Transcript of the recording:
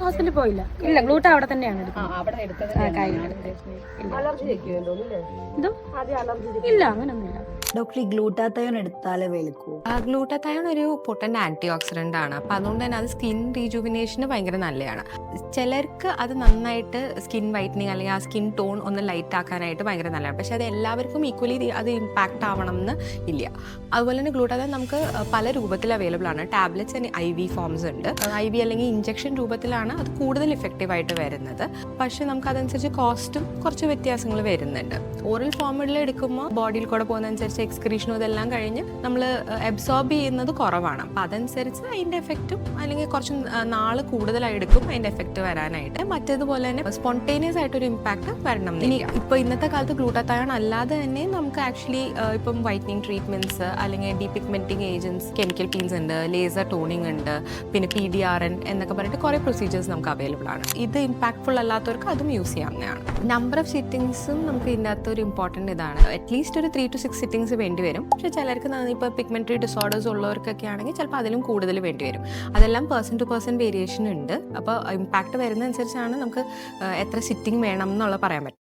ഹോസ്പിറ്റലിൽ പോയില്ല. ഇല്ല ഗ്ലൂട്ട അവിടെ തന്നെയാണ് ഇല്ല അങ്ങനൊന്നുമില്ല. ഡോക്ടർ ഈ ഗ്ലൂട്ടാത്തയോൺ എടുത്താലേ വെളുക്കൂ. ഗ്ലൂട്ടാത്തയോൺ ഒരു പൊട്ടന്റ് ആന്റി ഓക്സിഡന്റ് ആണ്. അപ്പം അതുകൊണ്ട് തന്നെ അത് സ്കിൻ റീജുവിനേഷന് ഭയങ്കര നല്ലതാണ് ചിലർക്ക് അത് നന്നായിട്ട് സ്കിൻ വൈറ്റനിങ് അല്ലെങ്കിൽ ആ സ്കിൻ ടോൺ ഒന്ന് ലൈറ്റ് ആക്കാനായിട്ട് ഭയങ്കര നല്ലതാണ്. പക്ഷേ അത് എല്ലാവർക്കും ഈക്വലി അത് ഇമ്പാക്റ്റ് ആവണം എന്ന് ഇല്ല. അതുപോലെ തന്നെ ഗ്ലൂട്ടാത്തയോൺ നമുക്ക് പല രൂപത്തിൽ അവൈലബിൾ ആണ്. Tablets and I V forms ഉണ്ട്. ഐ വി അല്ലെങ്കിൽ ഇഞ്ചക്ഷൻ രൂപത്തിലാണ് അത് കൂടുതൽ ഇഫക്റ്റീവ് ആയിട്ട് വരുന്നത്. പക്ഷേ നമുക്ക് അതനുസരിച്ച് കോസ്റ്റും കുറച്ച് വ്യത്യാസങ്ങൾ വരുന്നുണ്ട്. ഓറൽ ഫോമിൽ എടുക്കുമ്പോൾ ബോഡിയിൽ കൂടെ പോകുന്നതനുസരിച്ച് എക്സ്ക്രീഷനും ഇതെല്ലാം കഴിഞ്ഞ് നമ്മൾ അബ്സോർബ് ചെയ്യുന്നത് കുറവാണ്. അപ്പം അതനുസരിച്ച് അതിന്റെ എഫക്റ്റും അല്ലെങ്കിൽ കുറച്ച് നാൾ കൂടുതലായി എടുക്കും അതിന്റെ എഫക്റ്റ് വരാനായിട്ട്. മറ്റേതുപോലെ തന്നെ സ്പോണ്ടേനിയസ് ആയിട്ടൊരു ഇമ്പാക്റ്റ് വരണം ഇനി ഇപ്പോൾ ഇന്നത്തെ കാലത്ത് ഗ്ലൂട്ടാത്തയോൺ അല്ലാതെ തന്നെ നമുക്ക് ആക്ച്വലി ഇപ്പം വൈറ്റനിങ് ട്രീറ്റ്മെന്റ്സ് അല്ലെങ്കിൽ ഡീപിഗ്മെന്റിങ് ഏജൻസ് കെമിക്കൽ പീൻസ് ഉണ്ട് ലേസർ ടോണിംഗ് ഉണ്ട് പിന്നെ പി ഡി ആർ എൻ എന്നൊക്കെ പറഞ്ഞിട്ട് കുറേ പ്രൊസീജിയേഴ്സ് നമുക്ക് അവൈലബിൾ ആണ്. ഇത് ഇമ്പാക്ട്ഫുൾ അല്ലാത്തവർക്ക് അതും യൂസ് ചെയ്യാവുന്നതാണ്. നമ്പർ ഓഫ് സിറ്റിങ്സും നമുക്ക് ഇതിനകത്ത് ഒരു ഇമ്പോർട്ടന്റ് ഇതാണ്. അറ്റ്ലീസ്റ്റ് ഒരു ത്രീ ടു സിക്സ് സിറ്റിങ്സ് വേണ്ടി വരും. പക്ഷേ ചിലർക്ക് ഇപ്പോൾ പിഗ്മെന്ററി ഡിസോർഡേഴ്സ് ഉള്ളവർക്കൊക്കെ ആണെങ്കിൽ ചിലപ്പോൾ അതിലും കൂടുതൽ വേണ്ടി വരും. അതെല്ലാം പേഴ്സൺ ടു പേഴ്സൺ വേരിയേഷൻ ഉണ്ട്. അപ്പോൾ ഇമ്പാക്റ്റ് വരുന്നതനുസരിച്ചാണ് നമുക്ക് എത്ര സിറ്റിംഗ് വേണം എന്നുള്ളത് പറയാൻ പറ്റും.